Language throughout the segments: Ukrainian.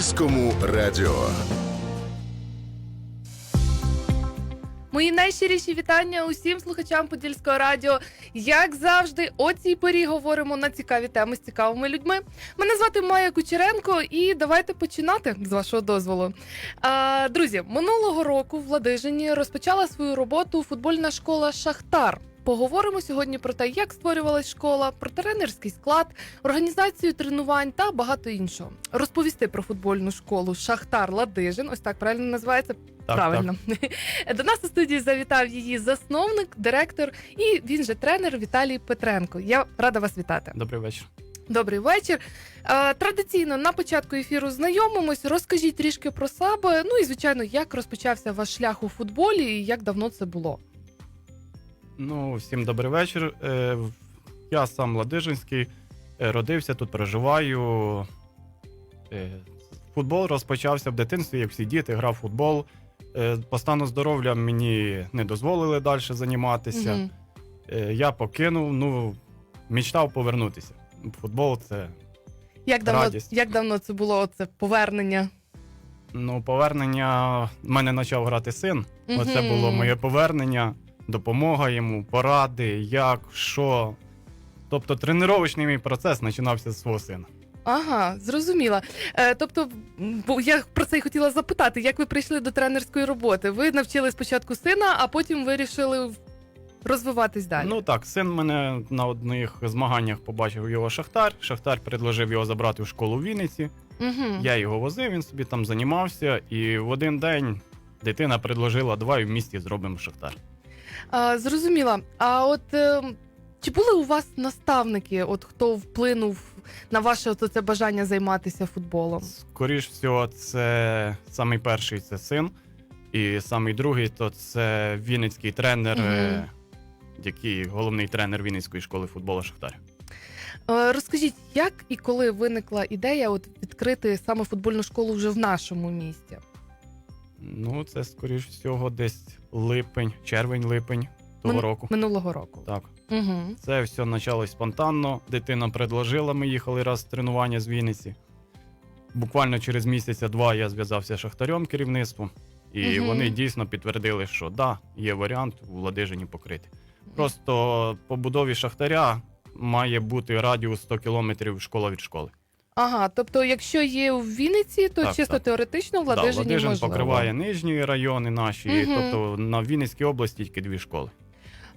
Подільському радіо. Мої найщиріші вітання усім слухачам Подільського радіо. Як завжди, о цій порі говоримо на цікаві теми з цікавими людьми. Мене звати Майя Кучеренко, і давайте починати з вашого дозволу. А, друзі, минулого року в Ладижині розпочала свою роботу футбольна школа Шахтар. Поговоримо сьогодні про те, як створювалась школа, про тренерський склад, організацію тренувань та багато іншого. Розповісти про футбольну школу Шахтар Ладижин. Ось так правильно називається. Так, Правильно. До нас у студії завітав її засновник, директор і він же тренер Віталій Петренко. Я рада вас вітати. Добрий вечір. Добрий вечір. Традиційно на початку ефіру знайомимось. Розкажіть трішки про себе. Ну і звичайно, як розпочався ваш шлях у футболі і як давно це було. Ну, всім добрий вечір. Е, Я сам Ладижинський, е, родився тут, проживаю. Е, Футбол розпочався в дитинстві, як всі діти, грав футбол. По стану здоров'я мені не дозволили далі займатися. Е, Я покинув, ну, мечтав повернутися. Футбол це Як давно, Радість. як давно це було це повернення? ну, повернення. В мене почав грати син. Оце Мгм. було моє повернення, допомога йому, поради, як, що. Тобто тренувальний мій процес починався з свого сина. Ага, зрозуміла. Е, тобто, бо я про це й хотіла запитати, як ви прийшли до тренерської роботи? Ви навчили спочатку сина, а потім вирішили розвиватись далі. Ну так, син мене на одних змаганнях побачив його Шахтар. Шахтар предложив його забрати в школу в Вінниці. угу. Я його возив, він собі там займався, і в один день дитина предложила давай в місті зробимо Шахтар. А, зрозуміла. А от е, чи були у вас наставники, от хто вплинув на ваше от це бажання займатися футболом? Скоріш всього, це самий перший це син, і самий другий то це вінницький тренер, Мгм. е, який головний тренер Вінницької школи футболу Шахтар. Е, розкажіть, як і коли виникла ідея от відкрити саме футбольну школу вже в нашому місті? Ну, це скоріш всього десь липень, червень-липень того Мин- року. Минулого року. Так, Угу. це все почалось спонтанно. Дитина предложила, ми їхали раз з тренування з Вінниці. Буквально через місяця-два я зв'язався з шахтарем керівництвом, і Мгм. вони дійсно підтвердили, що да, є варіант у Ладижині покрити. Просто по будові шахтаря має бути радіус 100 кілометрів школа від школи. Ага, тобто, якщо є в Вінниці, то Так, чисто так. теоретично в Да, Ладижині Ладижин можливо. покриває нижні райони наші, Мгм. тобто на Вінницькій області тільки дві школи.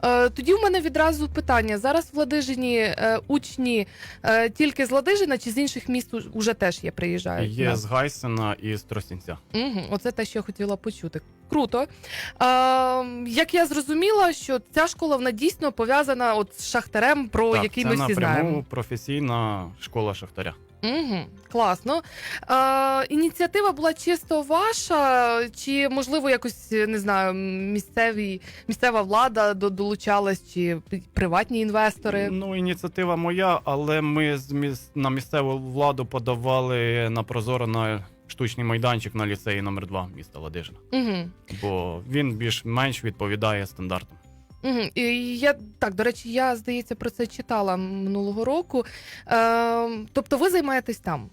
Е, тоді в мене відразу питання: зараз в Ладижині е, учні е, тільки з Ладижина чи з інших міст уж- уже теж є приїжджають? Є з Гайсена і з Тростянця. Угу, оце те, що я хотіла почути. Круто. Е, як я зрозуміла, що ця школа вона дійсно пов'язана от з шахтарем, про так, який це ми всі напряму знаємо. професійна школа Шахтаря. Угу, класно. Е, ініціатива була чисто ваша, чи можливо якось не знаю, місцеві, місцева влада до- долучалась, чи приватні інвестори? Ну, ініціатива моя, але ми з міс... на місцеву владу подавали на прозоро на штучний майданчик на ліцеї номер 2 міста Ладижина. Угу. Бо він більш-менш відповідає стандартам. Угу. І я так, до речі, я здається про це читала минулого року. Е, тобто, ви займаєтесь там?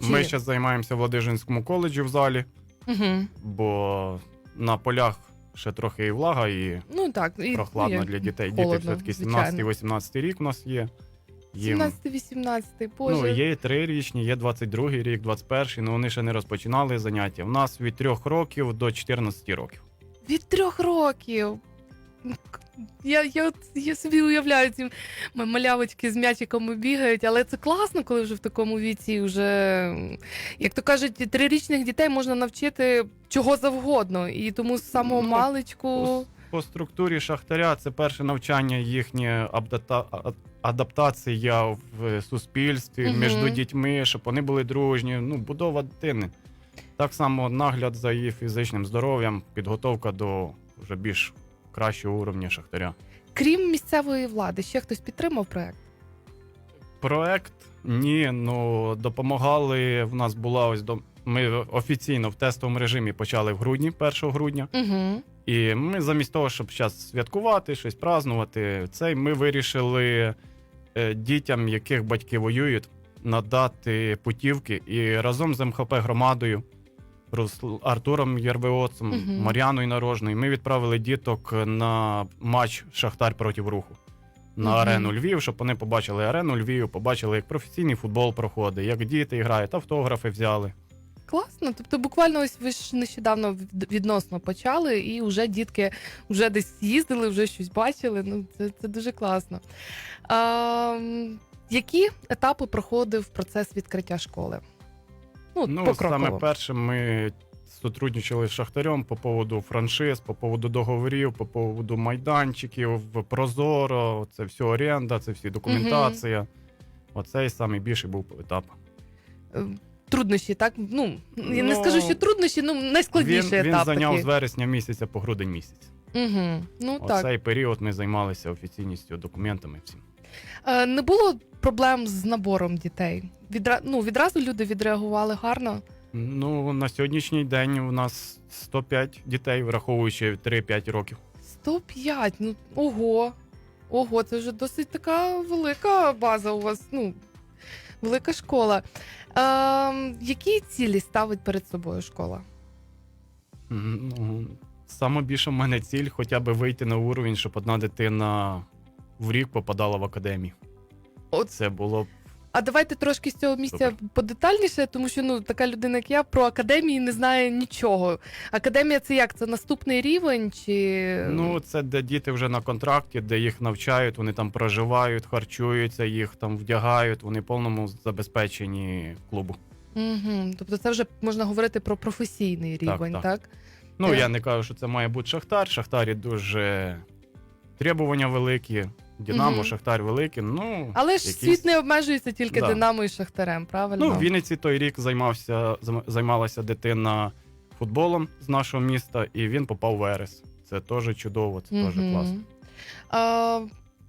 Чи- Ми зараз займаємося в Ладижинському коледжі в залі, Угу. бо на полях ще трохи і влага, і Ну так, і прохладно ну, для дітей. холодно, Діти все-таки 17-18 рік у нас є. Їм, 17-18, боже. ну, є і 3-річні, є 22-й рік, 21, але вони ще не розпочинали заняття. У нас від 3 років до 14 років. Від трьох років. Я, я, от, я собі уявляю, ці малявочки з м'ячиками бігають, але це класно, коли вже в такому віці вже, як то кажуть, трирічних дітей можна навчити чого завгодно. І тому з самого Ну, маличку. По структурі шахтаря це перше навчання, їхнє абдата... адаптація в суспільстві Мгм. між дітьми, щоб вони були дружні. Ну, будова дитини. Так само нагляд за її фізичним здоров'ям, підготовка до вже більш кращого уровня шахтаря. Крім місцевої влади, ще хтось підтримав проект? Проект ні, ну допомагали. В нас була ось до. Ми офіційно в тестовому режимі почали в грудні, 1 грудня. Угу. І ми замість того, щоб зараз святкувати, щось празднувати, цей ми вирішили е, дітям, яких батьки воюють, надати путівки і разом з МХП громадою, Рус- Артуром Єрвеоцем, Мгм. Мар'яною Нарожною, ми відправили діток на матч Шахтар проти руху. На Мгм. арену Львів, щоб вони побачили арену Львів, побачили, як професійний футбол проходить, як діти грають, автографи взяли. Класно. Тобто, буквально ось ви ж нещодавно від- відносно почали, і вже дітки вже десь їздили, вже щось бачили. Ну, це, це дуже класно. А, які етапи проходив процес відкриття школи? Ну, Ну, покроково. саме перше, ми сотрудничали з Шахтарем по поводу франшиз, по поводу договорів, по поводу майданчиків, Прозоро, це все оренда, це всі документація. Оцей найбільший був етап. Е, Труднощі, так? Ну, я не Ну, скажу, що труднощі, ну найскладніший він, він етап. зайняв такий. з вересня місяця по грудень місяць. Угу. Ну так. Період ми займалися офіційністю, документами всім. Е, не було проблем з набором дітей. Відра... Ну, відразу люди відреагували гарно. Ну, на сьогоднішній день у нас 105 дітей, враховуючи 3-5 років. 105, ну ого. Ого, це вже досить така велика база у вас. Ну, велика школа. Е, які цілі ставить перед собою школа? Ну, саме більше в мене ціль хоча б вийти на уровень, щоб одна дитина в рік попадала в академію. От. Це було б А давайте трошки з цього місця подетальніше, тому що ну така людина, як я, про академії не знає нічого. Академія це як? Це наступний рівень? Чи ну, це де діти вже на контракті, де їх навчають, вони там проживають, харчуються, їх там вдягають, вони повному забезпечені клубу. Угу. Тобто це вже можна говорити про професійний рівень, так? так. Ну, Е. я не кажу, що це має бути Шахтар. Шахтарі дуже требування великі. Динамо, Мгм. Шахтар великий. Ну, Але ж якісь- світ не обмежується тільки Да. Динамо і Шахтарем, правильно? Ну, в Вінниці той рік займався, займ- займалася дитина футболом з нашого міста, і він попав в Ерес. Це теж чудово, це теж Мгм. класно. А,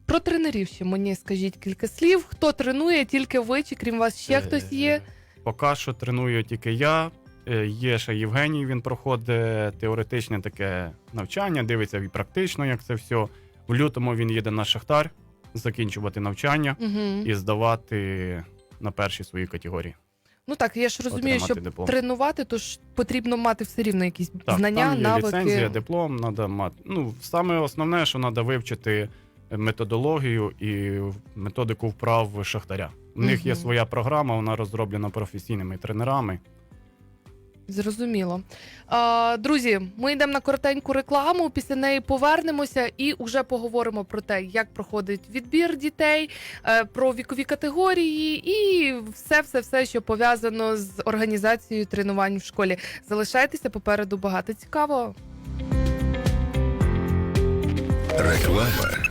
про тренерів ще мені скажіть кілька слів. Хто тренує, тільки ви, чи крім вас ще Е, хтось є? Поки що треную тільки я. Е, Є ще Євгеній, він проходить теоретичне таке навчання, дивиться і практично, як це все. В лютому він їде на Шахтар закінчувати навчання Угу. і здавати на перші свої категорії. Ну так, я ж розумію, щоб диплом. тренувати, то ж потрібно мати все рівно якісь Так, знання, там є навики. ліцензія, диплом, треба мати. Ну, саме основне, що треба вивчити методологію і методику вправ шахтаря. У них є своя програма, вона розроблена професійними тренерами. Зрозуміло. А, друзі, ми йдемо на коротеньку рекламу. Після неї повернемося і вже поговоримо про те, як проходить відбір дітей, е, про вікові категорії і все, все, все, що пов'язано з організацією тренувань в школі. Залишайтеся попереду багато цікавого. Реклама.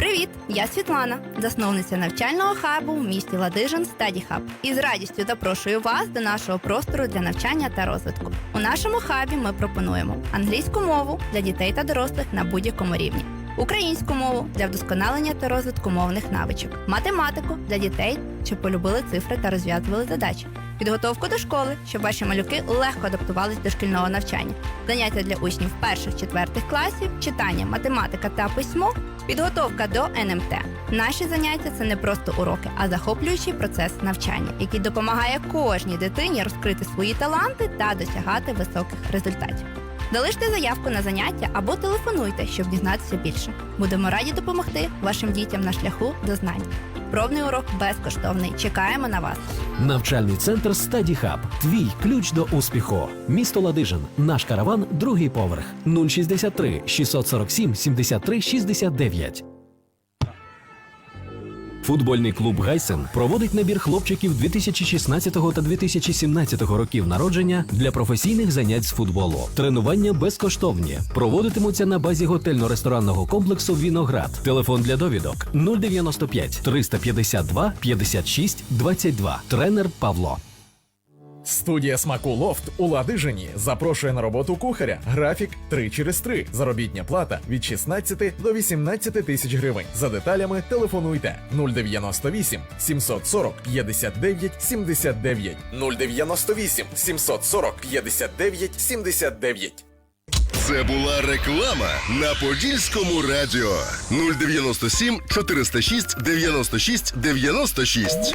Привіт! Я Світлана, засновниця навчального хабу в місті Ладижин Study Hub. І з радістю запрошую вас до нашого простору для навчання та розвитку. У нашому хабі ми пропонуємо англійську мову для дітей та дорослих на будь-якому рівні, українську мову для вдосконалення та розвитку мовних навичок, математику для дітей, що полюбили цифри та розв'язували задачі, підготовку до школи, щоб ваші малюки легко адаптувались до шкільного навчання, заняття для учнів перших-четвертих класів, читання, математика та письмо. Підготовка до НМТ. Наші заняття це не просто уроки, а захоплюючий процес навчання, який допомагає кожній дитині розкрити свої таланти та досягати високих результатів. Залиште заявку на заняття або телефонуйте, щоб дізнатися більше. Будемо раді допомогти вашим дітям на шляху до знань. Пробний урок безкоштовний. Чекаємо на вас. Навчальний центр Study Hub. Твій ключ до успіху. Місто Ладижин. Наш караван, другий поверх. 063 647 73 69. Футбольний клуб Гайсен проводить набір хлопчиків 2016 та 2017 років народження для професійних занять з футболу. Тренування безкоштовні. Проводитимуться на базі готельно-ресторанного комплексу Віноград. Телефон для довідок 095 352 56 22. Тренер Павло. Студія смаку Лофт у Ладижині запрошує на роботу кухаря. Графік 3 через 3. Заробітня плата від 16 до 18 тисяч гривень. За деталями телефонуйте 098 740 59 79 098 740 59 79 Це була реклама на Подільському радіо 097 406 96 96.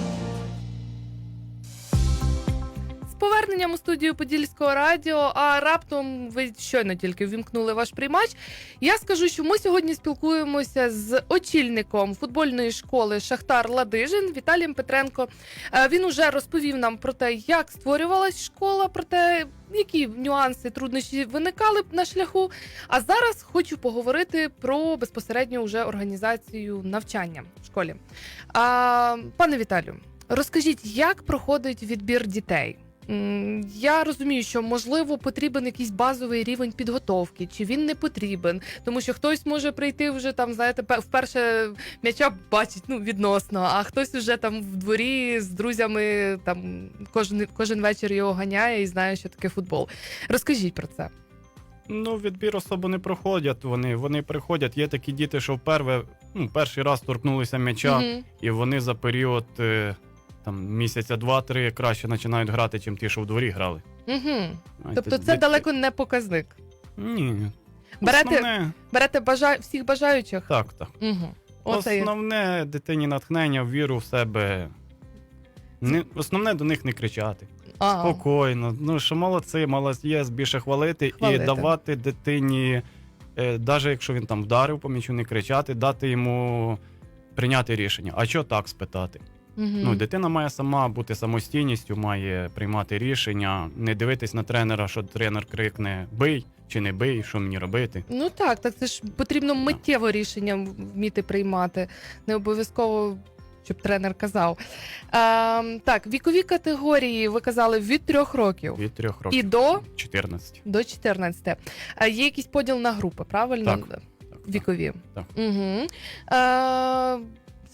Поверненням у студію Подільського радіо, а раптом ви щойно тільки ввімкнули ваш приймач. Я скажу, що ми сьогодні спілкуємося з очільником футбольної школи Шахтар Ладижин Віталієм Петренко. Е, Він уже розповів нам про те, як створювалась школа, про те, які нюанси, труднощі виникали б на шляху. А зараз хочу поговорити про безпосередньо уже організацію навчання в школі. А, пане Віталію, розкажіть, як проходить відбір дітей? Я розумію, що можливо потрібен якийсь базовий рівень підготовки, чи він не потрібен, тому що хтось може прийти вже там, знаєте, пе- вперше м'яча бачить ну відносно, а хтось вже там в дворі з друзями там кожен кожен вечір його ганяє і знає, що таке футбол. Розкажіть про це. Ну, відбір особо не проходять. Вони вони приходять. Є такі діти, що вперше, ну, перший раз торкнулися м'яча, Мгм. і вони за період е, там, місяця два-три краще починають грати, чим ті, що в дворі грали. Угу. Знаєте, Тобто це дитя- далеко не показник. Ні. Берете, Основне, берете бажа... всіх бажаючих. так, так. Угу. Оце є. Основне дитині натхнення, віру в себе. Не, основне до них не кричати. А, Спокійно. Ну що молодці, молодець, більше хвалити, Хвалити. і давати дитині, е, навіть якщо він там вдарив по м'ячу, не кричати, дати йому прийняти рішення. А що так спитати? Мгм. Ну, дитина має сама бути самостійністю, має приймати рішення, не дивитись на тренера, що тренер крикне бий чи не бий, що мені робити. Ну так, так це ж потрібно миттєво рішення вміти приймати. Не обов'язково, щоб тренер казав. А, так, вікові категорії ви казали від трьох років Від трьох років і до, 14. до 14. А є якийсь поділ на групи, правильно? Так. Вікові. Так. Угу. А,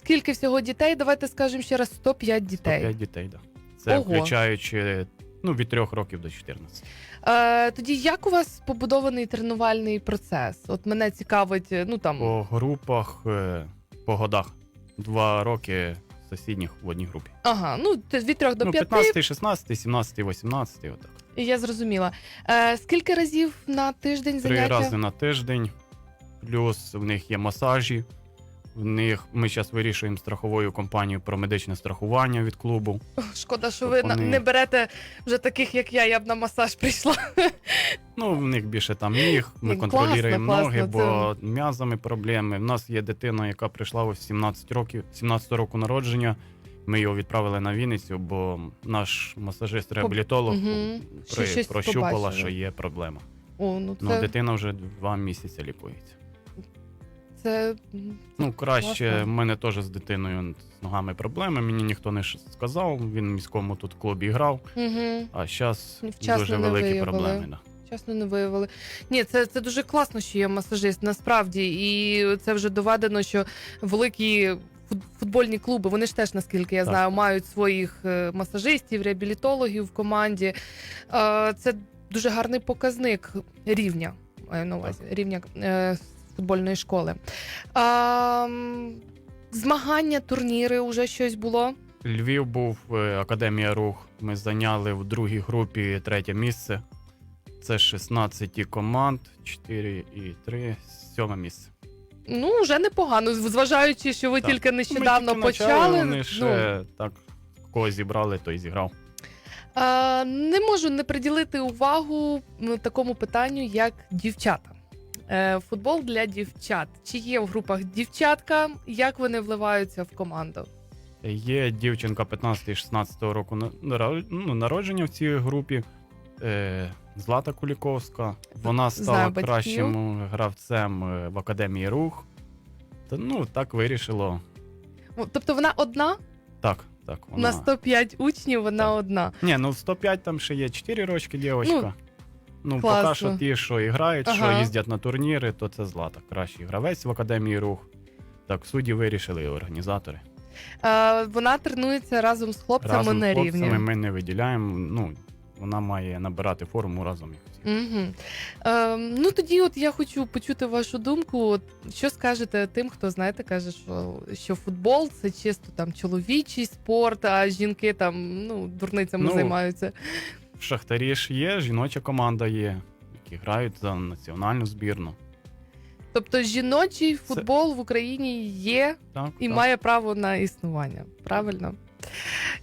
скільки всього дітей? Давайте скажемо ще раз: 105 дітей. 105 дітей. Да. Це Ого. включаючи ну, від трьох років до 14. Е, тоді як у вас побудований тренувальний процес? От мене цікавить, ну там По групах, е, по годах. Два роки сусідніх в одній групі. ага, ну т- від трьох до ну, п'яти. 15, 16, 17, 18, отак. Я зрозуміла. Е, скільки разів на тиждень Три заняття? рази на тиждень. Плюс в них є масажі. В них ми зараз вирішуємо страховою компанією про медичне страхування від клубу. Шкода, що ви вони- не берете вже таких, як я. Я б на масаж прийшла. Ну, в них більше там ніг. Ми Ні, контролюємо класно, ноги, класно, бо м'язами проблеми. В нас є дитина, яка прийшла ось 17 років, 17 року народження. Ми його відправили на Вінницю, бо наш масажист-реабілітолог Мгм. Що прощупала, побачили. що є проблема. О, ну це, Ну, дитина вже два місяці лікується. Це Ну, краще, в мене теж з дитиною з ногами проблеми. Мені ніхто не сказав. Він в міському тут клубі грав, угу. а зараз Вчасно дуже великі виявили. проблеми. Да. Чесно, не виявили. Ні, це, це дуже класно, що є масажист, насправді. І це вже доведено, що великі футбольні клуби, вони ж теж, наскільки я Так. знаю, мають своїх е, масажистів, реабілітологів в команді. Це дуже гарний показник рівня, маю на увазі, рівня е, футбольної школи. А, змагання, турніри, уже щось було. Львів був е, Академія Рух. Ми зайняли в другій групі третє місце. Це 16 команд, 4 і 3, сьоме місце. Ну, вже непогано, зважаючи, що ви Так. тільки Ми нещодавно тільки почали. Вони ну, так, кого зібрали, той зіграв. Не можу не приділити увагу такому питанню, як дівчата. Е, футбол для дівчат. Чи є в групах дівчатка? Як вони вливаються в команду? Є дівчинка 15-16 року ну, народження в цій групі. Е, Злата Куліковська. Вона стала батьків. кращим гравцем е, в Академії Рух. Та, ну, так вирішило. Тобто вона одна Так, так. Вона... на 105 учнів, вона Так. одна. Ні, ну 105 там ще є 4 рочки дівчинка. Ну, класно. поки що ті, що і грають, Ага. що їздять на турніри, то це Злата. Кращий гравець в Академії Рух. Так, судді вирішили і організатори. Е, вона тренується разом з хлопцями разом на з хлопцями рівні. ми не виділяємо. Ну, вона має набирати форму разом. як всі. Угу. Е, ну тоді, от я хочу почути вашу думку. От, що скажете тим, хто знаєте, каже, що, що футбол це чисто там чоловічий спорт, а жінки там ну дурницями Ну, займаються. В Шахтарі ж є, жіноча команда є, які грають за національну збірну. Тобто жіночий футбол в Україні є Так, і так. має право на існування. Правильно?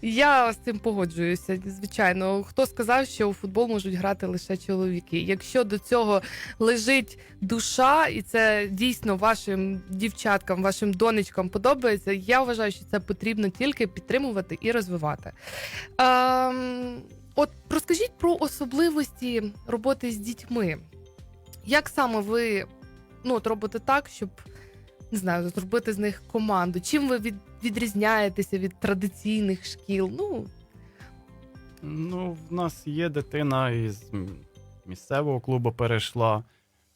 Я з цим погоджуюся. Звичайно, хто сказав, що у футбол можуть грати лише чоловіки? Якщо до цього лежить душа, і це дійсно вашим дівчаткам, вашим донечкам подобається, я вважаю, що це потрібно тільки підтримувати і розвивати. Ем, от розкажіть про особливості роботи з дітьми. Як саме ви ну, от робите так, щоб не знаю, зробити з них команду? Чим ви від, відрізняєтеся від традиційних шкіл? Ну, Ну, в нас є дитина із місцевого клубу перейшла.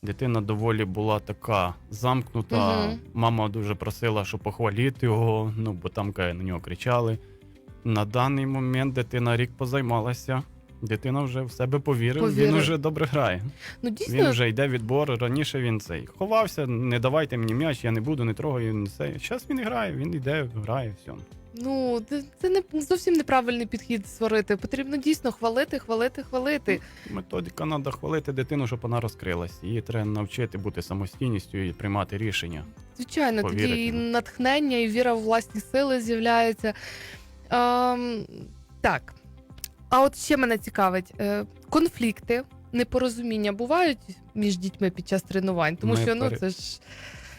Дитина доволі була така замкнута. Мама дуже просила, щоб похвалити його, ну бо там на нього кричали. На даний момент дитина рік позаймалася. Дитина вже в себе повірив, Повірив. він вже добре грає. ну дійсно, Він вже йде відбор. Раніше він цей ховався, не давайте мені м'яч, я не буду, не трогаю. Не це. Зараз він грає, він йде, грає, все. ну це- не зовсім неправильний підхід сварити. Потрібно дійсно хвалити, хвалити, хвалити. Методика треба хвалити дитину, щоб вона розкрилась. Її треба навчити бути самостійністю і приймати рішення. Звичайно, тоді і натхнення, і віра в власні сили з'являється. Ем, так. А от ще мене цікавить: е, конфлікти, непорозуміння бувають між дітьми під час тренувань, тому Ми що ну пере- це ж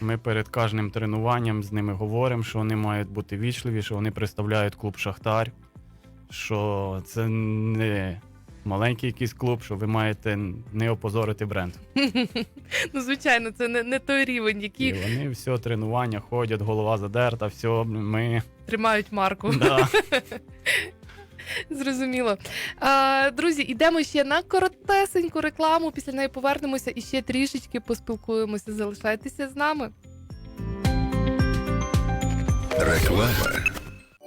Ми перед кожним тренуванням з ними говоримо, що вони мають бути вічливі, що вони представляють клуб Шахтар, що це не маленький якийсь клуб, що ви маєте не опозорити бренд. ну звичайно, це не, не той рівень, І який вони все тренування ходять, голова задерта, все, ми. Тримають марку. Да. Зрозуміло. А, друзі, ідемо ще на коротесеньку рекламу. Після неї повернемося і ще трішечки поспілкуємося. Залишайтеся з нами. Реклама.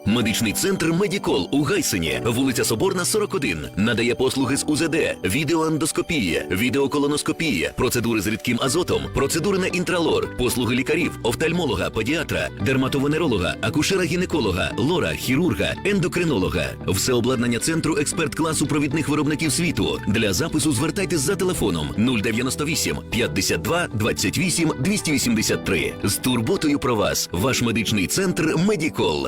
Медичний центр Медікол у Гайсені, вулиця Соборна, 41. Надає послуги з УЗД, відеоандоскопії, відеоколоноскопії, процедури з рідким азотом, процедури на інтралор, послуги лікарів, офтальмолога, педіатра, дерматовенеролога, акушера-гінеколога, лора, хірурга, ендокринолога. Все обладнання центру експерт класу провідних виробників світу. Для запису звертайтесь за телефоном 098 52 28 283. З турботою про вас. Ваш медичний центр Медікол.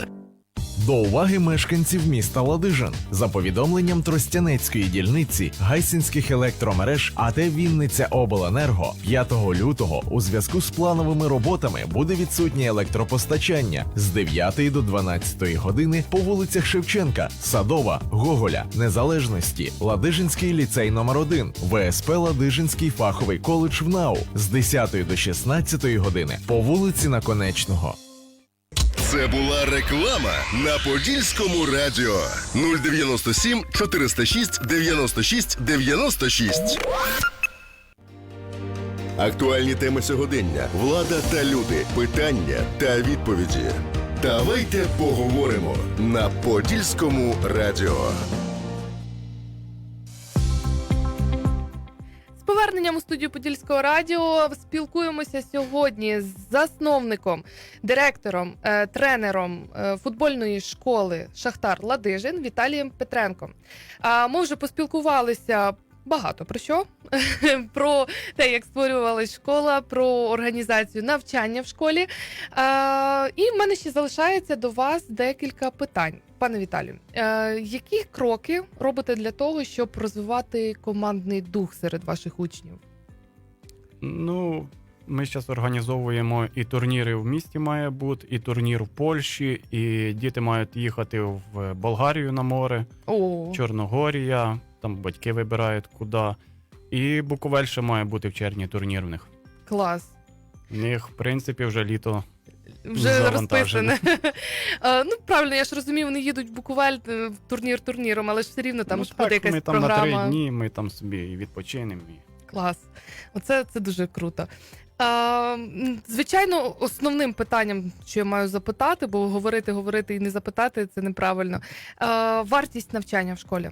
До уваги мешканців міста Ладижин за повідомленням Тростянецької дільниці Гайсинських електромереж АТ Вінниця Обленерго 5 лютого у зв'язку з плановими роботами буде відсутнє електропостачання з 9 до 12 години по вулицях Шевченка, Садова, Гоголя, Незалежності, Ладижинський ліцей номер 1 ВСП Ладижинський фаховий коледж в НАУ з 10 до 16 години по вулиці Наконечного. Це була реклама на Подільському радіо 097 406 96 96. Актуальні теми сьогодення, влада та люди, питання та відповіді. Давайте поговоримо на Подільському радіо. Поверненням у студію Подільського радіо спілкуємося сьогодні з засновником, директором, е, тренером е, футбольної школи Шахтар Ладижин Віталієм Петренком. А ми вже поспілкувалися. Багато про що? про те, як створювалась школа, про організацію навчання в школі. І в мене ще залишається до вас декілька питань. Пане Віталію, е, які кроки робите для того, щоб розвивати командний дух серед ваших учнів? Ну, ми зараз організовуємо і турніри в місті має бути, і турнір в Польщі, і діти мають їхати в Болгарію на море, О, Чорногорія, там батьки вибирають куди. І Буковель ще має бути в червні турнір в них. клас. У них, в принципі, вже літо. Вже розписане. Ну, правильно, я ж розумію, вони їдуть в Буковель е, в турнір турніром, але ж все рівно там ну, ж буде якась ми там програма. на три дні, ми там собі і відпочинемо. І... Клас. Оце це дуже круто. А, звичайно, основним питанням, що я маю запитати, бо говорити, говорити і не запитати це неправильно. А, вартість навчання в школі.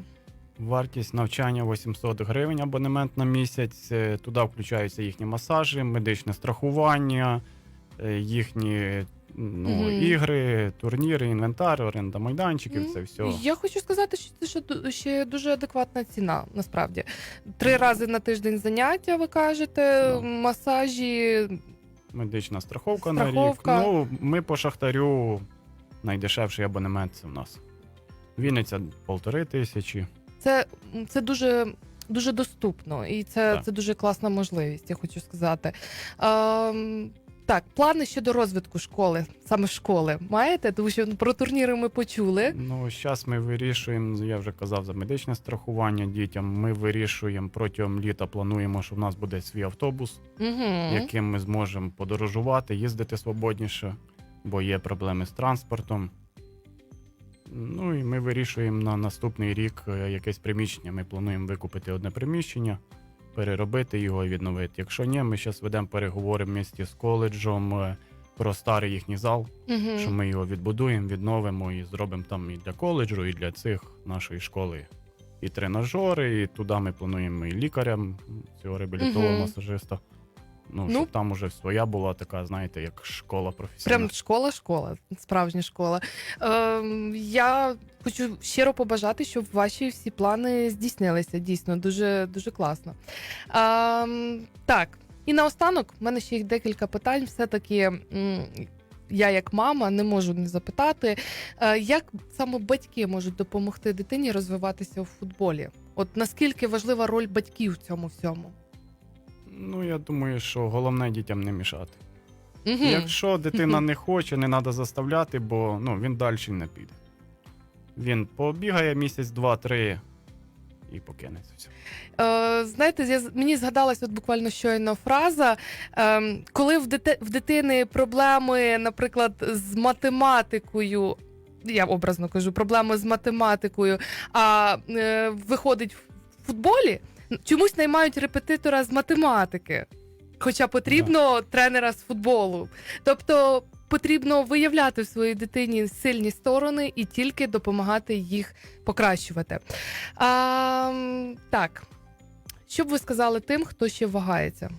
Вартість навчання 800 гривень абонемент на місяць. Е, Туди включаються їхні масажі, медичне страхування, їхні Ну, Мгм. ігри, турніри, інвентар, оренда майданчиків, це все. Я хочу сказати, що це ще, ду- ще дуже адекватна ціна, насправді. Три рази на тиждень заняття, ви кажете, Да. масажі. Медична страховка, Страховка. на рік. Ну, ми по шахтарю найдешевший абонемент це в нас. Вінниця полтори тисячі. Це, це дуже. Дуже доступно, і це, Так. це дуже класна можливість, я хочу сказати. Ем, так, плани щодо розвитку школи, саме школи, маєте? Тому що ну, про турніри ми почули. Ну, зараз ми вирішуємо, я вже казав за медичне страхування дітям. Ми вирішуємо протягом літа, плануємо, що в нас буде свій автобус, Угу. яким ми зможемо подорожувати, їздити свободніше, бо є проблеми з транспортом. Ну і ми вирішуємо на наступний рік е, якесь приміщення. Ми плануємо викупити одне приміщення, переробити його і відновити. Якщо ні, ми зараз ведемо переговори в місті з коледжем е, про старий їхній зал, Угу. що ми його відбудуємо, відновимо і зробимо там і для коледжу, і для цих нашої школи. І тренажери, і туди ми плануємо і лікарям цього реабілітового угу. масажиста. Ну, Ну. щоб там уже своя була така, знаєте, як школа професійна. Прям школа, школа, справжня школа. Ем, я хочу щиро побажати, щоб ваші всі плани здійснилися. Дійсно, дуже дуже класно. Ем, так, і наостанок, в мене ще є декілька питань. Все-таки м, я, як мама, не можу не запитати, е, як саме батьки можуть допомогти дитині розвиватися у футболі? От наскільки важлива роль батьків в цьому всьому? Ну, я думаю, що головне дітям не мішати. Мгм. Якщо дитина не хоче, не треба заставляти, бо ну, він далі не піде. Він побігає місяць, два, три і покинеться все. Е, знаєте, я, мені згадалась от буквально щойно фраза. Е, коли в, дити, в дитини проблеми, наприклад, з математикою. Я образно кажу, проблеми з математикою, а е, виходить в футболі, чомусь наймають репетитора з математики. Хоча потрібно тренера з футболу. Тобто потрібно виявляти в своїй дитині сильні сторони і тільки допомагати їх покращувати. А, так, що б ви сказали тим, хто ще вагається?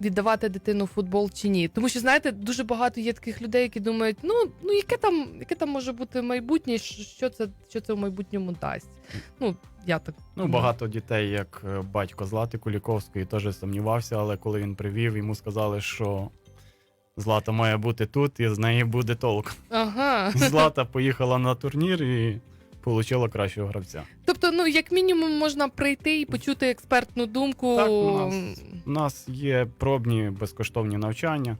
Віддавати дитину в футбол чи ні? Тому що знаєте, дуже багато є таких людей, які думають, ну ну яке там, яке там може бути майбутнє, що що це, що це в майбутньому дасть. Ну, я так Ну, багато дітей, як е, батько Злати Куліковської, теж сумнівався, але коли він привів, йому сказали, що Злата має бути тут, і з неї буде толк. Ага. Злата поїхала на турнір і отримала кращого гравця. Тобто, ну як мінімум, можна прийти і почути експертну думку. Так, у нас- У нас є пробні безкоштовні навчання.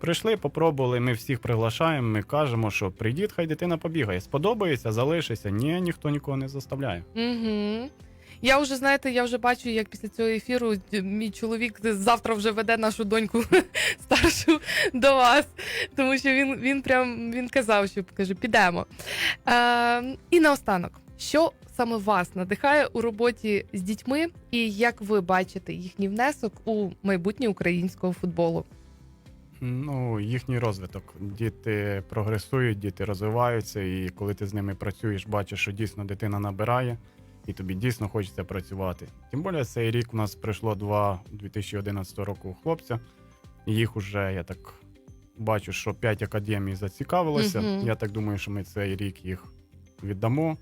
Прийшли, попробували, ми всіх приглашаємо, ми кажемо, що прийдіть, хай дитина побігає. Сподобається, залишиться. Ні, ніхто нікого не заставляє. Угу. Я вже знаєте, я вже бачу, як після цього ефіру мій чоловік завтра вже веде нашу доньку старшу до вас, тому що він, він прям він казав, що каже, підемо. Е, і наостанок, що саме вас надихає у роботі з дітьми, і як ви бачите їхній внесок у майбутнє українського футболу? Ну, їхній розвиток. Діти прогресують, діти розвиваються, і коли ти з ними працюєш, бачиш, що дійсно дитина набирає, і тобі дійсно хочеться працювати. Тим більше цей рік у нас прийшло два 2011 року хлопця, і їх уже я так бачу, що п'ять академій зацікавилося. Мгм. Я так думаю, що ми цей рік їх віддамо.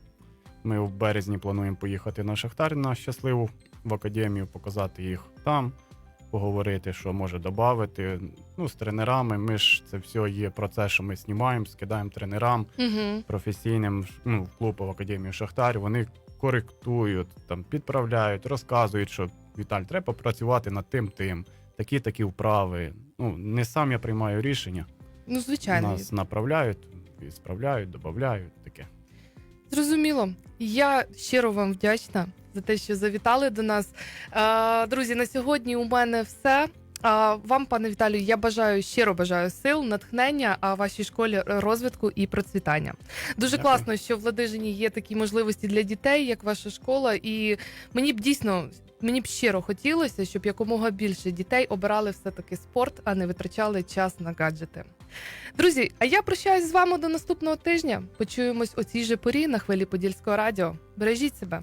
Ми в березні плануємо поїхати на Шахтар на щасливу в академію, показати їх там поговорити, що може додати. Ну, з тренерами. Ми ж це все є процес, що ми знімаємо, скидаємо тренерам Угу. професійним ну, в клуб в академію Шахтар. Вони коректують, там підправляють, розказують, що Віталь, треба працювати над тим, тим. Такі такі вправи. Ну, не сам я приймаю рішення. Ну, звичайно. Нас направляють, і справляють, додають таке. Зрозуміло. Я щиро вам вдячна за те, що завітали до нас. Е, Друзі, на сьогодні у мене все. А вам, пане Віталію, я бажаю щиро бажаю сил, натхнення, а вашій школі розвитку і процвітання. Дуже Дякую. класно, що в Ладижині є такі можливості для дітей, як ваша школа. І мені б дійсно мені б щиро хотілося, щоб якомога більше дітей обирали все таки спорт, а не витрачали час на гаджети. Друзі, а я прощаюсь з вами до наступного тижня. Почуємось о цій же порі на хвилі Подільського радіо. Бережіть себе.